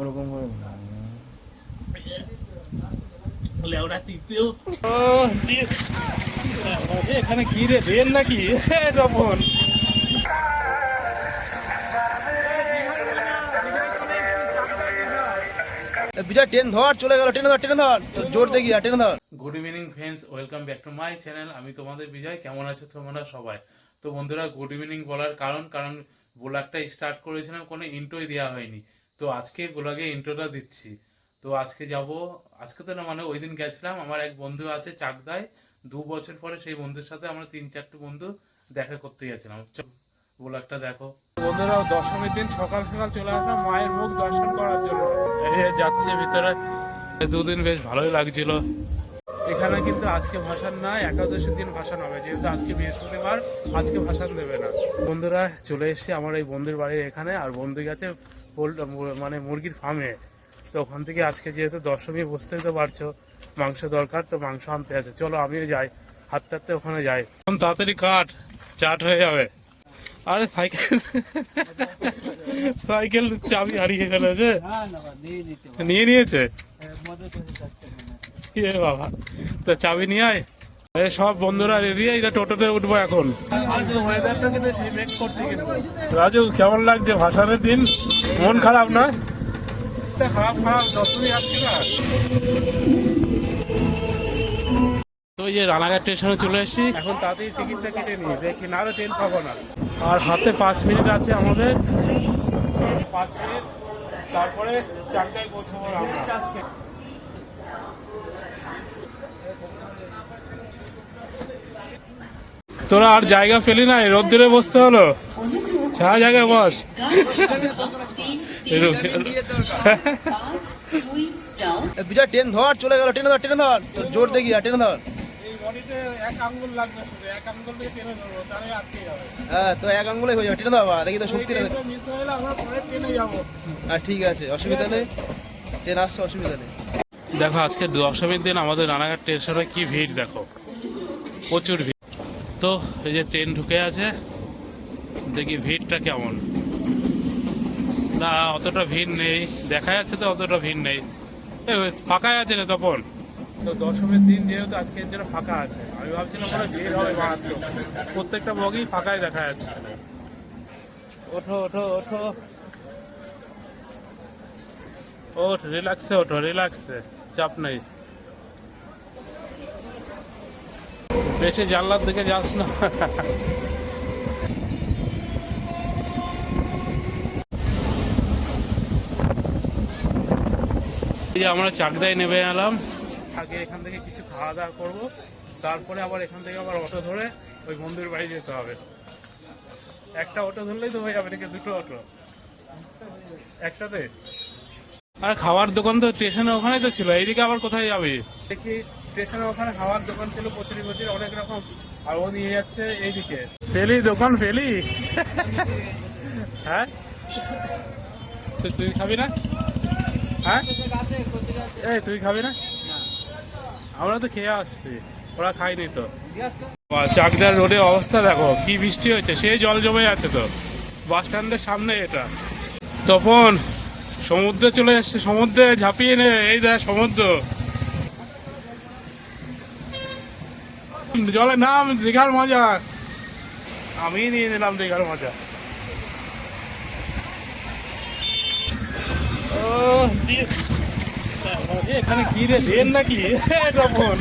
ওরকম করে লেওড়া তিতেও। এখানে কি রে রেল নাকি? তপন বিজয় ট্রেন ধর চলে গেল ট্রেনে ধর ট্রেনে ধর। জোর দেখি ট্রেনে ধর। Good evening friends welcome back to my channel আমি তোমাদের বিজয় কেমন আছো তোমরা সবাই? তো বন্ধুরা গুড ইভিনিং বলার কারণ কারণ ব্লগটা স্টার্ট করেছিলাম কোনো ইন্ট্রোই দেওয়া হয়নি। তো আজকে ব্লগে ইন্ট্রোটা দিচ্ছি। তো আজকে যাব, আজকে তো না মানে ওই দিন গেছিলাম, আমার এক বন্ধু আছে চাকদায়, দু বছর পরে সেই বন্ধুর সাথে আমরা তিন চারটে বন্ধু দেখা করতে গেছিলাম। ব্লগটা দেখো। বন্ধুরা, দশমীর দিন সকাল সকাল চলে আসলাম, মায়ের মুখ দর্শন করার জন্য। যাচ্ছে ভিতরে। দুদিন বেশ ভালোই লাগছিল। এখানে কিন্তু আজকে ভাষণ না, একাদশীর দিন ভাষণ হবে, যেহেতু আজকে বৃহস্পতিবার, আজকে ভাষণ দেবে না। বন্ধুরা, চলে এসেছি আমার এই বন্ধুর বাড়ির এখানে, আর বন্ধু গেছে মানে মুরগির ফার্মে তো ওখান থেকে আজকে যেহেতু দশমী বুঝতেই তো পারছ মাংস দরকার তো মাংস আনতে আছে। চলো আমিও যাই হাঁটতে হাঁটতে ওখানে যাই। তাড়াতাড়ি কাট চাট হয়ে যাবে। আরে সাইকেল সাইকেল চাবি হারিয়ে যে নিয়ে নিয়েছে? এ বাবা তো চাবি নিয়ে আয়। এ সব বন্ধুরা রেডি এটা টোটোতে উঠবো এখন। রাজু কেমন লাগছে? ভাসানের দিন? মন খারাপ না? খারাপ খারাপ দশমী আজকে না। তো এই যে রানাঘাট স্টেশনে চলে এসেছি। এখন তাড়াতাড়ি টিকিটটা কেটে নিই দেখি না ট্রেন পাবো না। আর হাতে পাঁচ মিনিট আছে আমাদের। পাঁচ মিনিট তারপরে চারটায় পৌঁছাবো আমরা তোরা আর জায়গা পেলি না রোদ্দুরে বসতে হলো। ছা জায়গায় বস। বিজয় ট্রেন ধর চলে গেল ট্রেনে ধর ট্রেনে ধর। তোর জোর দেখি ট্রেনে ধর। হ্যাঁ তো এক আঙ্গুলে হয়ে যাবে ট্রেনে ধর দেখি তো মিস হয়ে হ্যাঁ ঠিক আছে অসুবিধা নেই। ট্রেন আসছে অসুবিধা নেই। দেখো আজকে দশমীর দিন আমাদের রানাঘাট স্টেশনে কি ভিড় দেখো। প্রচুর ভিড়। তো এই যে ট্রেন ঢুকে আছে দেখি ভিড়টা কেমন। না অতটা ভিড় নেই। দেখা যাচ্ছে তো অতটা ভিড় নেই। ফাঁকাই আছে রে তপন। তো দশমীর দিন যেহেতু আজকের জন্য ফাঁকা আছে আমি ভাবছিলাম মনে ভিড় হবে মারাত্মক। প্রত্যেকটা বগি ফাঁকাই দেখা যাচ্ছে। ওঠো ওঠো ওঠো। ওঠ রিল্যাক্সে ওঠো রিল্যাক্সে চাপ নেই। বেশি জানলার দিকে যাস না। আমরা চাকদায় নেমে এলাম। আগে এখান থেকে কিছু খাওয়া দাওয়া করব, তারপরে আবার এখান থেকে আবার অটো ধরে ওই মন্দির বাড়ি যেতে হবে। একটা অটো ধরলেই তো হয়ে যাবে, নাকি দুটো অটো? একটাতে? আর খাওয়ার দোকান তো স্টেশনের ওখানে তো ছিল, এইদিকে আবার কোথায় যাবে? দেখি স্টেশনের ওখানে খাওয়ার দোকান ছিল, কচুরি কচুরি অনেক রকম, আর ও নিয়ে যাচ্ছে এইদিকে। ফেলি দোকান, ফেলি? হ্যাঁ? তুই খাবি না? হ্যাঁ? এই, তুই খাবি না? আমরা তো খেয়ে আসছি, ওরা খাইনি তো। চাকদার রোডের অবস্থা দেখো, কি বৃষ্টি হয়েছে, সেই জল জমে আছে তো। বাস স্ট্যান্ডের সামনে এটা। তপন, সমুদ্রে চলে এসছে, সমুদ্রে ঝাঁপিয়ে নে, এই দেখ সমুদ্র। জলের নাম দীঘার মজা। আমি নিয়ে নিলাম দীঘার মজা। ও এখানে কি রে দেন নাকি? তখন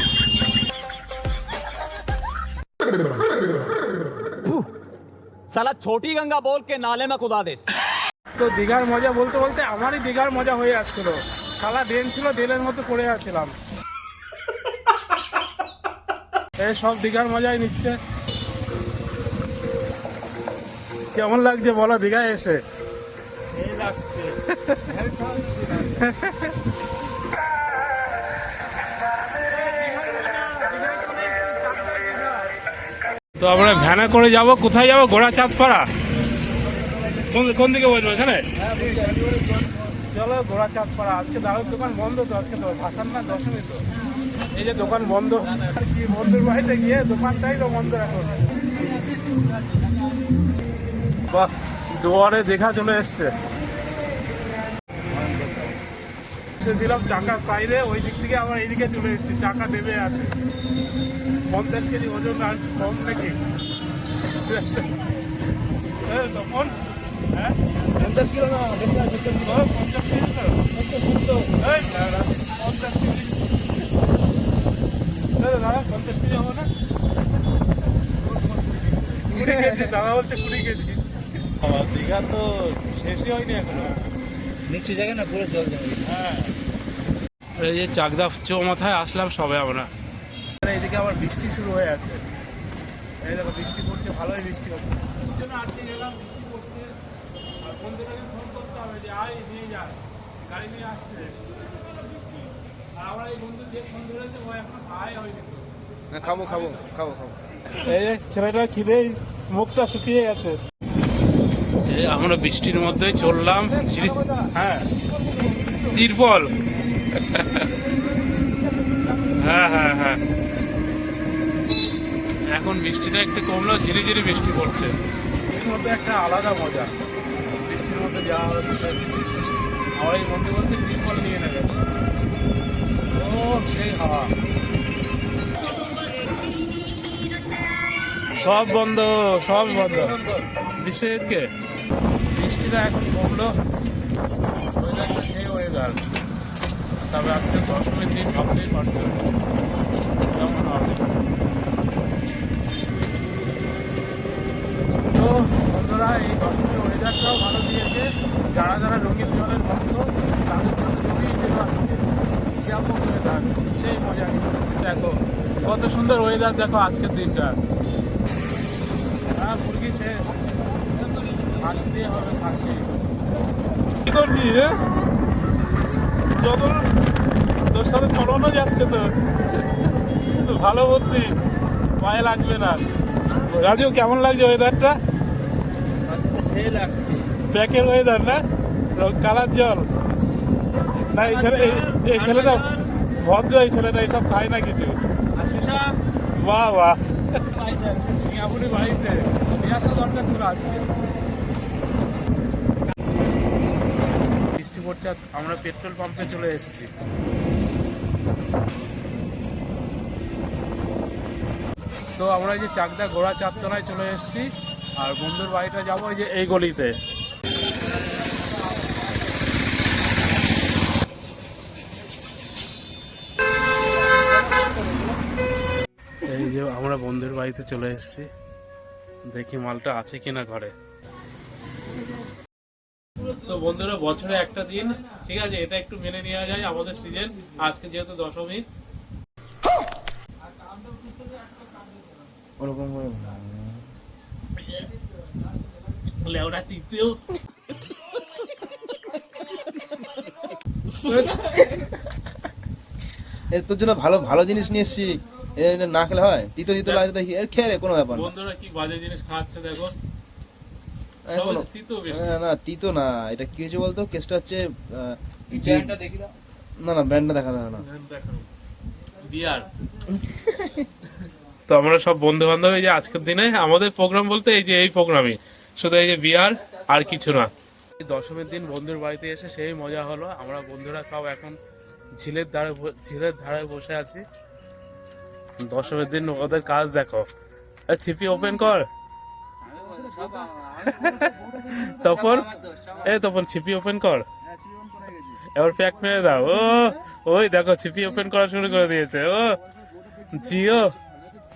সালা ছোটি গঙ্গা বল কে নালে না কুদা দেশ তো দীঘার মজা বলতে বলতে আমারই দীঘার মজা হয়ে যাচ্ছিল সালা ড্রেন ছিল ড্রেনের মতো করে যাচ্ছিলাম এই সব দীঘার মজাই নিচ্ছে। কেমন লাগছে বলো দীঘায় এসে? তো আমরা ভ্যানে করে যাব কোথায় যাব? ঘোড়া চাঁদপাড়া। কোন কোন দিকে বসবো এখানে? চলো ঘোড়া চাঁদপাড়া আজকে দারুর দোকান বন্ধ তো আজকে তো ভাসান না দশমী তো। এই যে দোকান বন্ধ। কি বন্ধুর বাড়িতে গিয়ে দোকানটাই তো বন্ধ এখন বাহ দুয়ারে দেখা চলে এসছে। বসেছিলাম চাকা সাইডে ওই দিক থেকে আবার এইদিকে চলে এসেছি চাকা দেবে আছে। পঞ্চাশ কেজি ওজন আর কম নাকি? তখন হ্যাঁ? পঞ্চাশ কিলো না পঞ্চাশ এই, পঞ্চাশ দাঁড়া, পঞ্চাশ কেজি। দাদা বলছে কুড়ি কেজি দীঘা তো শেষই হয়নি এখনও নিচু জায়গা না পুরো জল জমে হ্যাঁ এই যে চাকদা চৌমাথায় আসলাম সবে আমরা। এইদিকে আবার বৃষ্টি শুরু হয়ে আছে। এই দেখো বৃষ্টি পড়ছে ভালোই বৃষ্টি হচ্ছে ওই জন্য আজকে গেলাম বৃষ্টি পড়ছে আর বন্ধুটাকে ফোন করতে হবে যে। আয় নিয়ে যা গাড়ি নিয়ে আসছে খাব খাব খাব খাব। এই ছেলেটা খিদে মুখটা শুকিয়ে গেছে। আমরা বৃষ্টির মধ্যে চললাম হ্যাঁ। তিরপল। হ্যাঁ হ্যাঁ হ্যাঁ। এখন বৃষ্টিটা একটু কমলো ঝিরি ঝিরি বৃষ্টি পড়ছে। বৃষ্টির মধ্যে একটা আলাদা মজা। বৃষ্টির মধ্যে যাওয়া হচ্ছে। আমার এই বন্ধু বলতে তিরপল নিয়ে নেবে। সেই হাওয়া সব বন্ধ সব বন্ধ। বিশ্বজিৎকে? বৃষ্টিটা এখন কমলো। ওয়েদারটা সেই ওয়েদার তবে আজকে দশমীর দিন ভাবতেই পারছ। কেমন হবে? তো বন্ধুরা, এই দশমীর ওয়েদারটাও ভালো দিয়েছে। যারা যারা রঙিন জলের ভক্ত, তাদের জন্য দিল আজকে কেমন ওয়েদার সেই মজা দেখো কত সুন্দর ওয়েদার দেখো আজকের দিনটা। হ্যাঁ মুরগি শেষ ফাঁসি দিয়ে হবে ফাঁসি কি করছিস চলো তোর সাথে চলানো যাচ্ছে তো। ভালো বুদ্ধি পায়ে লাগবে না। রাজু কেমন লাগছে ওয়েদারটা সেই লাগছে। প্যাকের ওয়েদার না? কালার জল। না এই ছেলে এই- ছেলেটা ভদ্র এই ছেলেটা এইসব খায় না কিছু। বাহ বাহ। আপনি বাড়িতে? আসা দরকার ছিল আজকে। বৃষ্টি পড়ছে আমরা পেট্রোল পাম্পে চলে এসেছি। তো আমরা এই যে চাকদা ঘোড়া চারতলায় চলে এসেছি আর বন্ধুর বাড়িটা যাব ওই যে এই গলিতে এই যে আমরা বন্ধুর বাড়িতে চলে এসেছি। দেখি মালটা আছে কিনা ঘরে। তো বন্ধুরা বছরে একটা দিন ঠিক আছে? এটা একটু মেনে নেওয়া যায় আমাদের সিজন আজকে যেহেতু দশমী। ওরকম লেওড়া তৃতীয় এ তোর জন্য ভালো ভালো জিনিস নিয়ে এসছি। এ না খেলে হয়? তিতো তিতো লাগে দেখি এর খেয়ে রে, কোনো ব্যাপার না। বন্ধুরা কি বাজে জিনিস খাচ্ছে দেখো? না তিতো না এটা কি হয়েছে বলতো? কেসটা হচ্ছে না না ব্যান্ডটা দেখা যাবে না। বিয়ার। তো আমরা সব বন্ধু বান্ধব এই যে আজকের দিনে আমাদের প্রোগ্রাম বলতে এই যে এই প্রোগ্রামই শুধু এই যে বিয়ার আর কিছু না। এই দশমীর দিন বন্ধুর বাড়িতে এসে সেই মজা হলো। আমরা বন্ধুরা সব এখন ঝিলের ধারে ঝিলের ধারে বসে আছি। দশমীর দিন ওদের কাজ দেখো। ছিপি ওপেন কর। তখন এ তখন ছিপি ওপেন কর। এবার প্যাক মেরে দাও। ও, ওই দেখো, ছিপি ওপেন করা শুরু করে দিয়েছে। ও, জিও,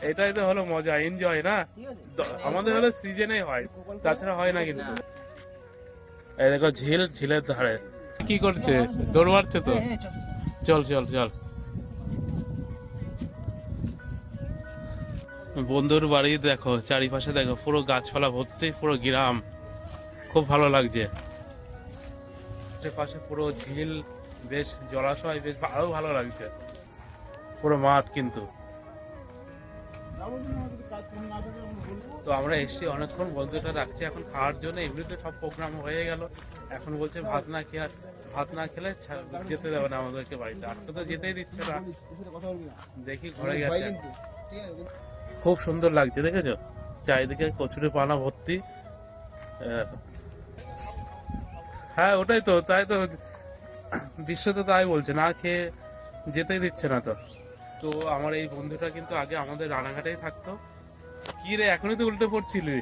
এটাই তো হলো মজা এনজয় না? আমাদের হলো সিজনেই হয়, তাছাড়া হয় না কিন্তু। এই দেখো, ঝিল, ঝিলের ধারে। কি করছে? দৌড় মারছে তো? চল চল চল। বন্ধুর বাড়ি দেখো, চারিপাশে দেখো, পুরো গাছপালা ভর্তি, পুরো গ্রাম। খুব ভালো লাগছে। পাশে পুরো ঝিল, বেশ জলাশয়, বেশ আরও ভালো লাগছে। পুরো মাঠ কিন্তু। তো আমরা এসছি অনেকক্ষণ, বন্ধুটা রাখছি এখন খাওয়ার জন্য। এমনিতে সব প্রোগ্রাম হয়ে গেল। এখন বলছে ভাত না খেয়ে আর, ভাত না খেলে যেতে দেবে না আমাদেরকে বাড়িতে। আজকে তো যেতেই দিচ্ছে না। দেখি ঘরে গেছে। খুব সুন্দর লাগছে, দেখেছ? চারিদিকে কচুরি পানা ভর্তি। হ্যাঁ ওটাই তো, তাই তো। বিশ্ব তো তাই বলছে, না খেয়ে যেতেই দিচ্ছে না তো। তো আমার এই বন্ধুটা কিন্তু আগে আমাদের রানাঘাটেই থাকতো। কি রে, এখনই তো উল্টে পড়ছিলি?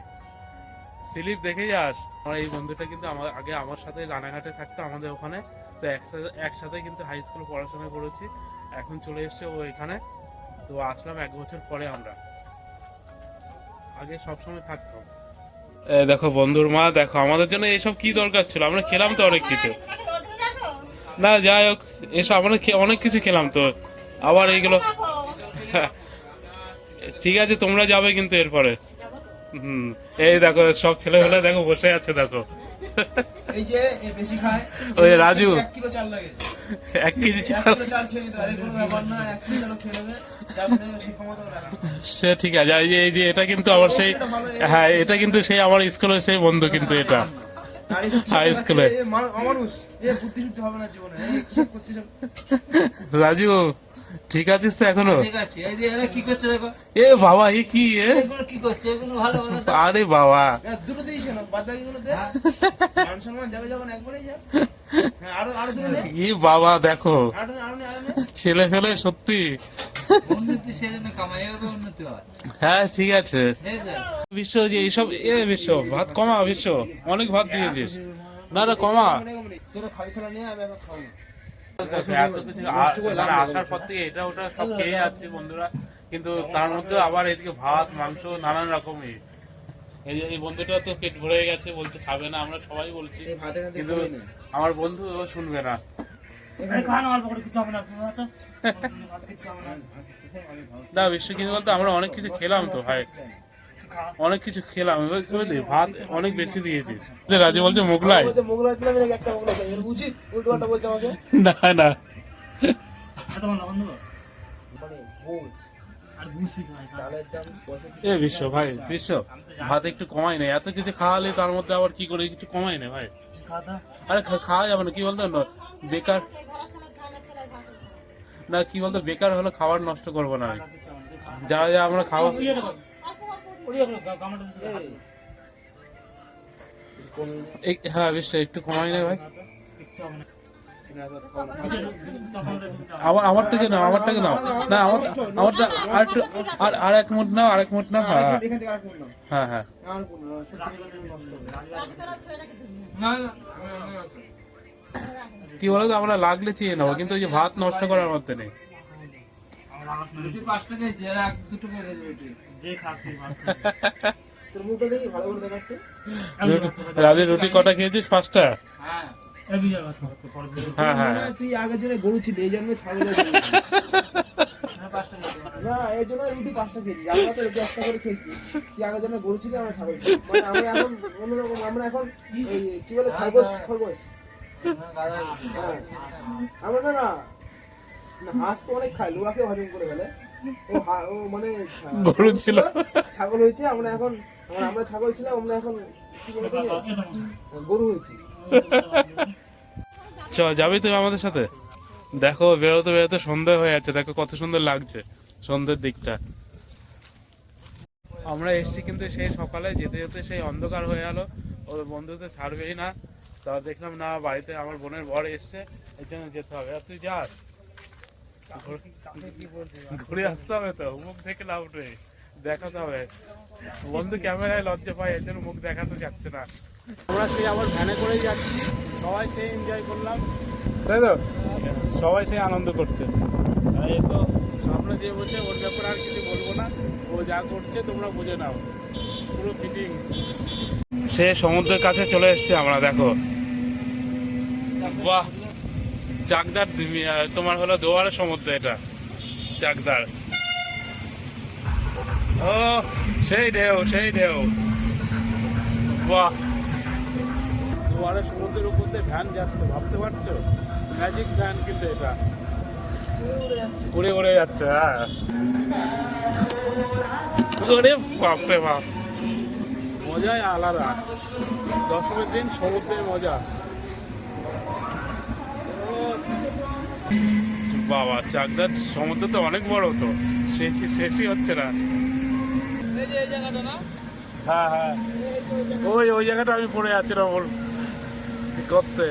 স্লিপ দেখে যাস। আমার এই বন্ধুটা কিন্তু আমার, আগে আমার সাথে রানাঘাটে থাকতো আমাদের ওখানে। তো একসাথে একসাথে কিন্তু হাই স্কুলে পড়াশোনা করেছি। এখন চলে এসছে ও এখানে। তো আসলাম এক বছর পরে আমরা। আগে সবসময় থাকতাম এ দেখো বন্ধুর মা দেখো আমাদের জন্য এইসব কি দরকার ছিল? আমরা খেলাম তো অনেক কিছু। না যাই হোক এসব আমরা অনেক কিছু খেলাম তো। আবার এইগুলো ঠিক আছে তোমরা যাবে কিন্তু এরপরে। হুম এই দেখো সব ছেলেমেলে দেখো বসে আছে দেখো। এই যে বেশি খায়। ওই রাজু। কিলো চাল লাগে। এক কেজি চাল। সে ঠিক আছে এই যে এই যে এটা কিন্তু আমার সেই হ্যাঁ এটা কিন্তু সেই আমার স্কুলের সেই বন্ধু কিন্তু এটা। হাই স্কুলে। এ মা- অমানুষ এ বুদ্ধি শুদ্ধি হবে না জীবনে এই কিসব করছিস সব? রাজু ঠিক আছিস তো এখনও? ঠিক আছে। এই যে এরা কি করছে এ বাবা এ কি এ? করছে। আরে বাবা। দুটো দিয়েছ না বাদ বাকি গুলো দে সম্মান যাবে যখন একবারেই যা। হ্যাঁ আরও আরও দুটো দে। ই বাবা দেখো। ছেলে ফেলে সত্যি। হয়। হ্যাঁ ঠিক আছে। বিশ্ব যে এইসব এ বিশ্ব ভাত কমা বিশ্ব অনেক ভাত দিয়েছিস। না না কমা। মানে আসার পর থেকে এটা ওটা সব খেয়ে যাচ্ছে বন্ধুরা। কিন্তু তার মধ্যে আবার এদিকে ভাত মাংস নানান রকমই। এই যে এই বন্ধুটা তো পেট ভরে গেছে বলছে খাবে না আমরা সবাই বলছি। কিন্তু আমার বন্ধু ও শুনবে না। না বিশ্ব কিন্তু বলতো আমরা অনেক কিছু খেলাম তো ভাই। অনেক কিছু খেলাম এবার বুঝলি ভাত অনেক বেশি দিয়েছিস রাজু বলছে মোগলাই না না। এ বিশ্ব ভাই, বিশ্ব। ভাত একটু কমাই না। এত কিছু খাওয়ালে তার মধ্যে আবার কি করে কিছু কমাই না ভাই? আরে খাওয়া যাবে না, কি বলতো? বেকার। না, কি বলতো? বেকার হলে খাবার নষ্ট করব না যা যা আমরা খাওয়া হ্যাঁ বিশ্ব, একটু কমাই না ভাই। আমার আমারটাকে নাও আমারটাকে নাও। না আমার আমারটা আর একটু আর আর এক মুঠ নাও আর এক মুঠ নাও। হ্যাঁ হ্যাঁ। হ্যাঁ না কি বলতো আমরা লাগলে চেয়ে নেব কিন্তু ওই যে ভাত নষ্ট করার মধ্যে নেই। রুটি কটা খেয়েছিস পাঁচটা? হ্যাঁ। হ্যাঁ হ্যাঁ। তুই আগের জন্য গরু ছিলি এই জন্য। হ্যাঁ, পাঁচ টাকা করে। না এই জন্য রুটি পাঁচটা খেয়েছি। আমরা তো রুটি একটা করে খেয়েছি। তুই আগের জন্য গরু ছিলি আমরা ছাগল। মানে আমরা এখন অন্যরকম আমরা এখন কি বলে খরগোশ খরগোশ। হ্যাঁ, আমরা না না হাঁস তো অনেক লোহাকে হজম করে ফেলে। ও ও মানে গরু ছিল। ছাগল হয়েছে আমরা এখন আমরা আমরা ছাগল ছিলাম আমরা এখন কি বলে গরু হয়েছি। চ যাবি তুই আমাদের সাথে? দেখো, বেরোতে বেরোতে সন্ধ্যা হয়ে যাচ্ছে। দেখো কত সুন্দর লাগছে সন্ধ্যের দিকটা। আমরা এসছি কিন্তু সেই সকালে, যেতে যেতে সেই অন্ধকার হয়ে গেল ওর বন্ধু তো ছাড়বেই না। তা দেখলাম, না, বাড়িতে আমার বোনের বর এসছে। এর জন্য যেতে হবে। আর তুই যাস ঘুরে- আসতে হবে তো। মুখ দেখে লাভ নেই। দেখাতে হবে। বন্ধু ক্যামেরায় লজ্জা পায়, এর জন্য মুখ দেখাতে যাচ্ছে না। আমরা সেই আবার ভ্যানে করেই যাচ্ছি। সবাই সেই এনজয় করলাম। তাই তো? সবাই সেই আনন্দ করছে। এই তো সামনে যে বসে ওর ব্যাপারে আর কিছু বলব না। ও যা করছে তোমরা বুঝে নাও। পুরো ফিটিং সে সমুদ্রের কাছে চলে এসেছে আমরা দেখো। বাহ! চাকদার তুমি, তোমার হলো দোয়ারে সমুদ্র এটা। চাকদার। ও সেই ঢেউ সেই ঢেউ। বাহ! দুয়ারে সমুদ্রের উপর দিয়ে ভ্যান যাচ্ছে, ভাবতে পারছ? ম্যাজিক ভ্যান কিন্তু এটা। উড়ে উড়ে যাচ্ছে হ্যাঁ। ওরে বাপরে বাপ। মজাই আলাদা। দশমীর দিন সমুদ্রের মজা। বাবা, চাকদার সমুদ্র তো অনেক বড় তো। শেষ শেষই হচ্ছে না। হ্যাঁ হ্যাঁ। ওই ওই জায়গাটা আমি পড়ে যাচ্ছিলাম ওর করতে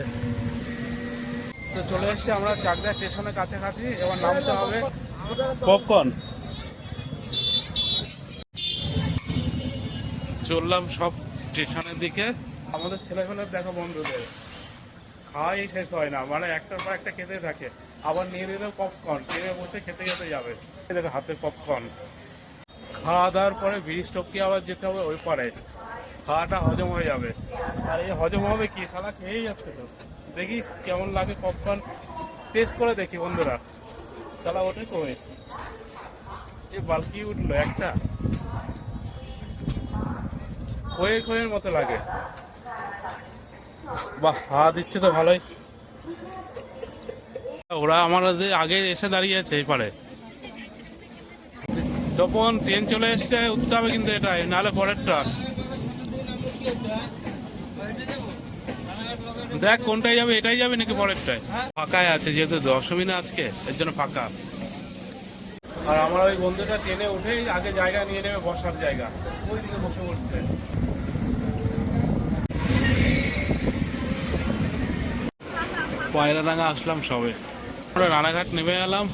তো চলে এসেছি আমরা চাকদা স্টেশনের কাছাকাছি, এবার নামতে হবে পপকর্ন। চললাম সব স্টেশনের দিকে। আমাদের ছেলেমেয়ের দেখো বন্ধুদের। খাওয়াই শেষ হয় না মানে একটার পর একটা খেতে থাকে। আবার নিয়ে নিলে পপকর্ন ট্রেনে বসে খেতে খেতে যাবে। দেখো হাতে পপকর্ন। খাওয়া দাওয়ার পরে ব্রিজ টপকে আবার যেতে হবে ওই পারে। খাওয়াটা হজম হয়ে যাবে। আর এই হজম হবে কি? সালা খেয়েই যাচ্ছে তো। দেখি কেমন লাগে পপকর্ন টেস্ট করে দেখি বন্ধুরা। সালা ওঠে কমে। এই বালকি উঠল একটা। খয়ে খয়ের মতো লাগে। বাহ হা দিচ্ছে তো ভালোই। ওরা আমাদের আগে এসে দাঁড়িয়েছে এই পারে। যখন ট্রেন চলে এসছে, উঠতে হবে কিন্তু এটাই নাহলে পরের ট্রাক দেখ কোনটাই যাবে এটাই যাবে নাকি পরেরটায়? ফাঁকায় আছে যেহেতু দশমী না আজকে এর জন্য ফাঁকা। আর আমার ওই বন্ধুটা ট্রেনে উঠেই আগে জায়গা নিয়ে নেবে বসার জায়গা। ওই দিকে বসে পড়ছে। পয়লাডাঙ্গা আসলাম সবে। আমরা রানাঘাট নেমে এলাম।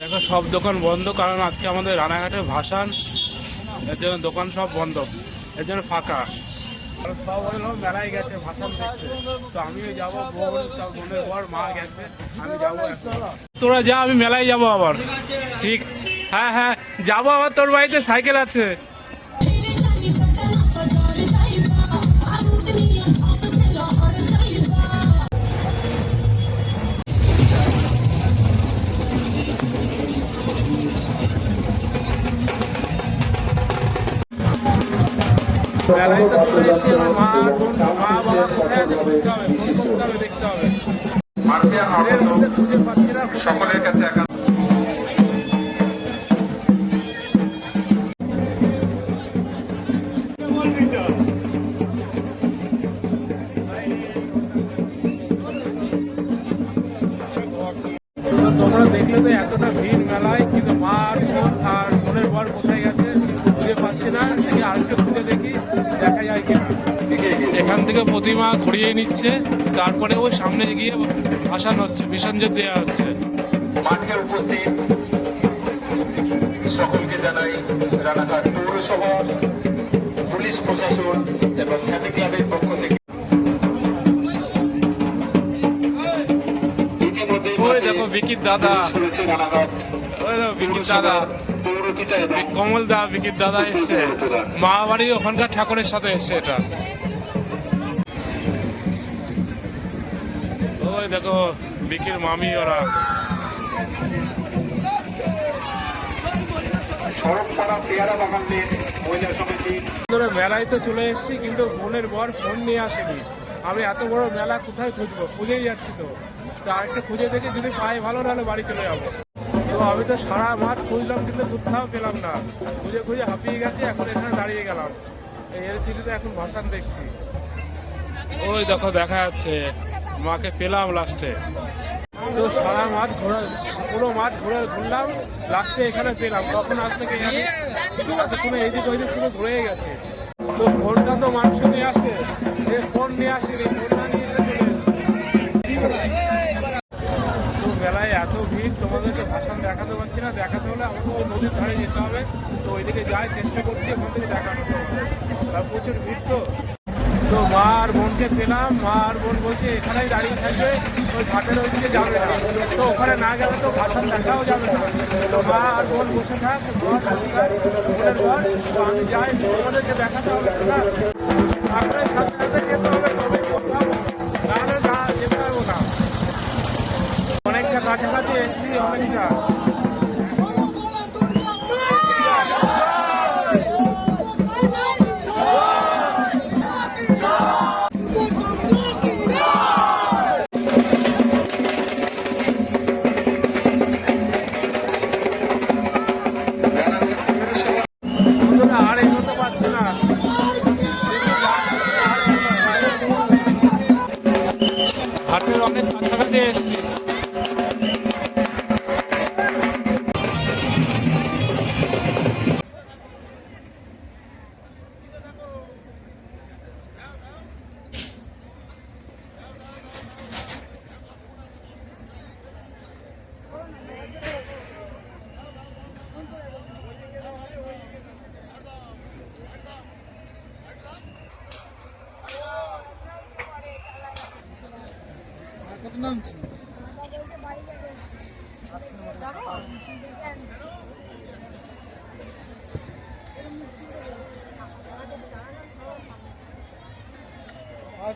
দেখো সব দোকান বন্ধ কারণ আজকে আমাদের রানাঘাটে ভাসান। এর জন্য দোকান সব বন্ধ। এর জন্য ফাঁকা। সব হলো মেলায় গেছে, ভাসান দেখতে। তো আমিও যাব বোন তার বোনের বর মা গেছে, আমি যাব। তোরা যা, আমি মেলায় যাব আবার। ঠিক। হ্যাঁ হ্যাঁ যাব আবার, তোর বাড়িতে সাইকেল আছে। মেলায় চলে এসেছি আমার মা বোন মা বাবা কোথায় আছে বুঝতে হবে ফোন করতে হবে দেখতে হবে সকলের কাছে একান্ত তোমরা দেখলে তো এতটা ভিড় মেলায় কিন্তু মা আর আর বোনের বর কোথায় গেছে? খুঁজে পাচ্ছি না। দেখি আরেকটু এখান থেকে প্রতিমা ঘুরিয়ে নিচ্ছে। তারপরে ওই সামনে গিয়ে ভাসান হচ্ছে বিসর্জন দেওয়া হচ্ছে। মাঠে উপস্থিত সকলকে জানাই রানাঘাট পৌরসভা পুলিশ প্রশাসন এবং হ্যাপি ক্লাবের পক্ষ থেকে। ইতিমধ্যে ওই দেখো বিকির দাদা। ওই দেখো বিকির দাদা। কমল দা বিকির দাদা এসছে। মা বাড়ি ওখানকার ঠাকুরের সাথে এসছে এটা। ওই দেখো বিকির মামি ওরা। মেলায় তো চলে এসেছি কিন্তু বোনের বর ফোন নিয়ে আসেনি। আমি এত বড় মেলা কোথায় খুঁজবো? খুঁজেই যাচ্ছি তো। তো আরেকটু খুঁজে দেখে যদি পাই ভালো নাহলে বাড়ি চলে যাব। তো আমি তো সারা মাঠ খুঁজলাম কিন্তু কোথাও পেলাম না। খুঁজে খুঁজে হাঁপিয়ে গেছে এখন এখানে দাঁড়িয়ে গেলাম। এই এলসিডিতে এখন ভাসান দেখছি। ওই দেখো দেখা যাচ্ছে। মাকে পেলাম লাস্টে। তো সারা মাঠ ঘোরা, পুরো মাঠ ঘুরে ঘুরলাম, লাস্টে এখানে পেলাম। কখন আসলে কে জানে এতক্ষণে এইদিক ওইদিক পুরো ঘুরে গেছে। তো ফোনটা তো মানুষ নিয়ে আসবে। যে ফোন নিয়ে আসেনি। তো মেলায় এত ভিড়, তোমাদেরকে ভাষণ দেখাতে পারছি না। দেখাতে হলে আমাকে নদীর ধারে যেতে হবে। তো ওইদিকে যাই চেষ্টা করছি, ওখান থেকে দেখানো প্রচুর ভিড় তো। তো মা আর বোনকে পেলাম মা আর বোন বলছে, এখানেই দাঁড়িয়ে থাকবে, ওই ঘাটের ওইদিকে যাবে না। তো ওখানে না গেলে তো ভাষণ দেখাও যাবে না। তো মা আর বোন বসে থাক বর বসে থাক, বোনের বর তো আমি যাই, তোমাদেরকে দেখাতে হবে না। যেতে হবে কাছাকাছি এসছি অনেকটা।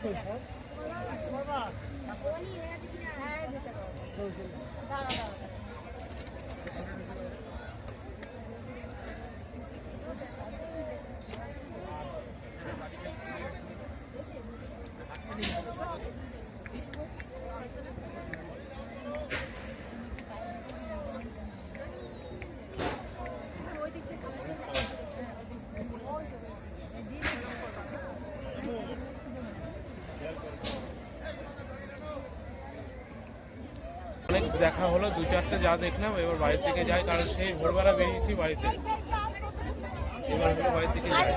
আর দেখা হলো, দু চারটে যা দেখলাম, এবার বাড়ির থেকে যাই, কারণ সেই ভোরবেলা বেরিয়েছি বাড়িতে। এবার হলো বাড়ির থেকে যাই।